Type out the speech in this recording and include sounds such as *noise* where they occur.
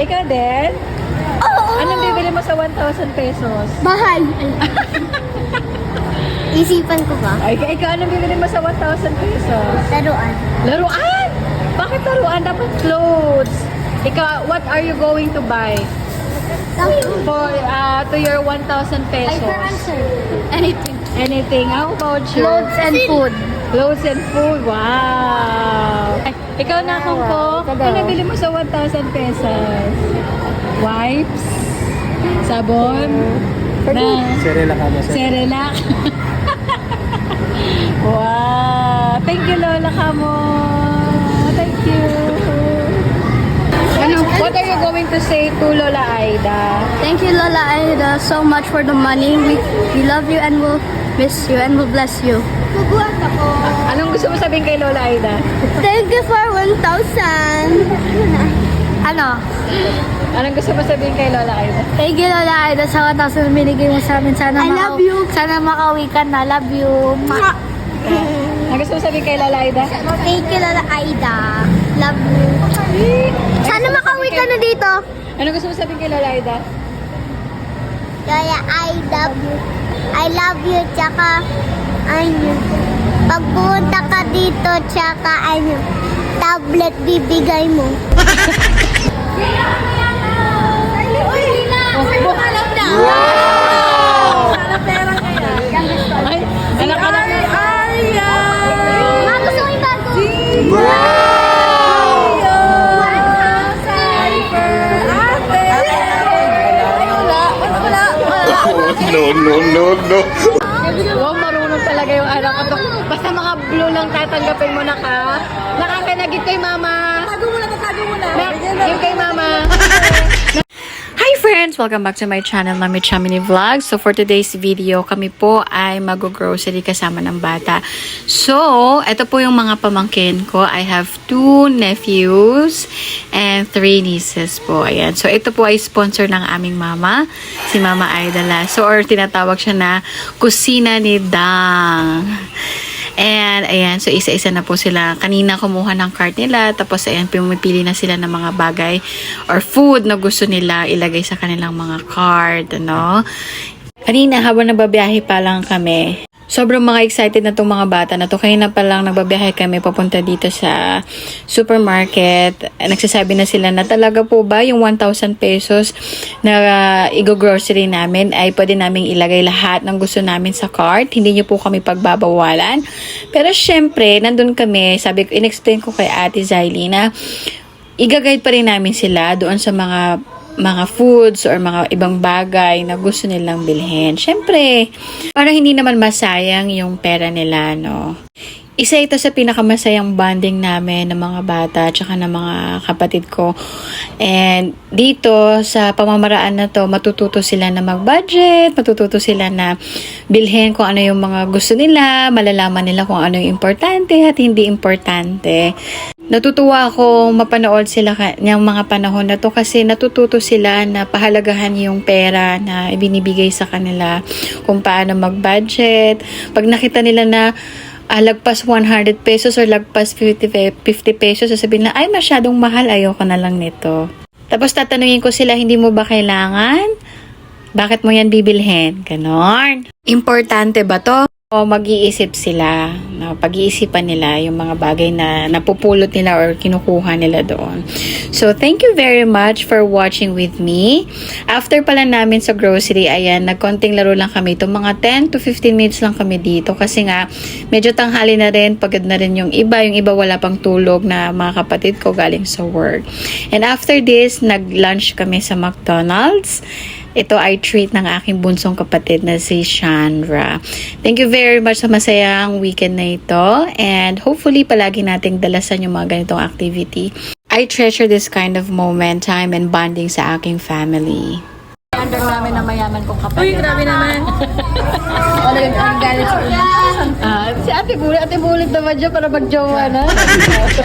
Ikaw din? Oo. Anong bibili mo sa 1,000 pesos? Bahay. *laughs* Isipan ko ba? Ay, ikaw, ikaw anong bibili mo sa 1,000 pesos? Laruan. Laruan! Bakit laruan? Dapat clothes. Ikaw, what are you going to buy? For, uh, to your 1,000 pesos? Anything. Anything. How about you? Clothes and food. Clothes and food. Wow! Ay, ikaw na kung Wow, ano bili mo sa 1,000 pesos? Wipes? Sabon? Na, Serela ka mo, sir. Cerelac. *laughs* wow! Thank you, Lola Kamo. Thank you. Ano, what are you going to say to Lola Aida? Thank you, Lola Aida, so much for the money. We, we love you and we'll miss you and we'll bless you. Mabuhat ako. Anong gusto mo sabihin kay Lola Aida? Thank you for 1,000. ano? Anong gusto mo sabihin kay Lola Aida? Thank you, Lola Aida, sa 1,000 na binigay mo sa amin. Sana I love you. Sana makauwi ka na. Love you. Ma- Anong gusto mo sabihin kay Lola Aida? Thank you, Lola Aida. Love you. Sana makauwi ka na dito. Anong gusto mo sabihin kay Lola Aida? Lola, you. I love you, tsaka, ano, pagpunta ka dito, tsaka, ano, tablet bibigay mo. *laughs* Ay, No, no, no. Wow, marunong talaga yung anak ko to. Basta mga blue lang tatanggapin mo na ka. Nakakanagit kay mama. Tago mo na, tago mo na. Yung kay mama. *laughs* Friends! Welcome back to my channel, Mami Chamini Vlog. So for today's video, kami po ay mag-grocery kasama ng bata. So, ito po yung mga pamangkin ko. I have two nephews and three nieces po. Ayan. So, ito po ay sponsor ng aming mama, si Mama Aidala. So, or tinatawag siya na Kusina ni Dang. And, ayan, so isa-isa na po sila. Kanina kumuha ng cart nila, tapos ayan, pumipili na sila ng mga bagay or food na gusto nila ilagay sa kanilang mga cart, ano. Kanina, habang nababiyahe pa lang kami, sobrang mga excited na itong mga bata na to. Kanina pa lang nagbabiyahe kami papunta dito sa supermarket. Nagsasabi na sila na talaga po ba yung 1,000 pesos na uh, i-grocery namin ay pwede naming ilagay lahat ng gusto namin sa cart. Hindi niyo po kami pagbabawalan. Pero syempre, nandun kami, sabi ko, in-explain ko kay Ate Zaili na i-guide pa rin namin sila doon sa mga mga foods or mga ibang bagay na gusto nilang bilhin. Siyempre, para hindi naman masayang yung pera nila, no? Isa ito sa pinakamasayang bonding namin ng mga bata at saka ng mga kapatid ko. And dito, sa pamamaraan na to, matututo sila na mag-budget, matututo sila na bilhin kung ano yung mga gusto nila, malalaman nila kung ano yung importante at hindi importante. Natutuwa ako mapanood sila niyang mga panahon na to kasi natututo sila na pahalagahan yung pera na ibinibigay sa kanila kung paano mag-budget. Pag nakita nila na ah, lagpas 100 pesos or lagpas 50, pe- 50 pesos, sasabihin na, ay masyadong mahal, ayoko na lang nito. Tapos tatanungin ko sila, hindi mo ba kailangan? Bakit mo yan bibilhin? Ganon. Importante ba to? O mag-iisip sila, no? pag-iisipan nila yung mga bagay na napupulot nila or kinukuha nila doon. So, thank you very much for watching with me. After pala namin sa grocery, ayan, nagkonting laro lang kami. Ito mga 10 to 15 minutes lang kami dito kasi nga, medyo tanghali na rin, pagod na rin yung iba. Yung iba wala pang tulog na mga kapatid ko galing sa work. And after this, nag-lunch kami sa McDonald's. Ito ay treat ng aking bunsong kapatid na si Chandra. Thank you very much sa masayang weekend na ito and hopefully palagi nating dalasan yung mga ganitong activity. I treasure this kind of moment, time, and bonding sa aking family. Under namin na mayaman kong kapatid. Uy, grabe naman. *laughs* Wala yung ang galit sa. Ah, si Ate Bulit, Ate Bulit naman dyan para magjowa na. *laughs*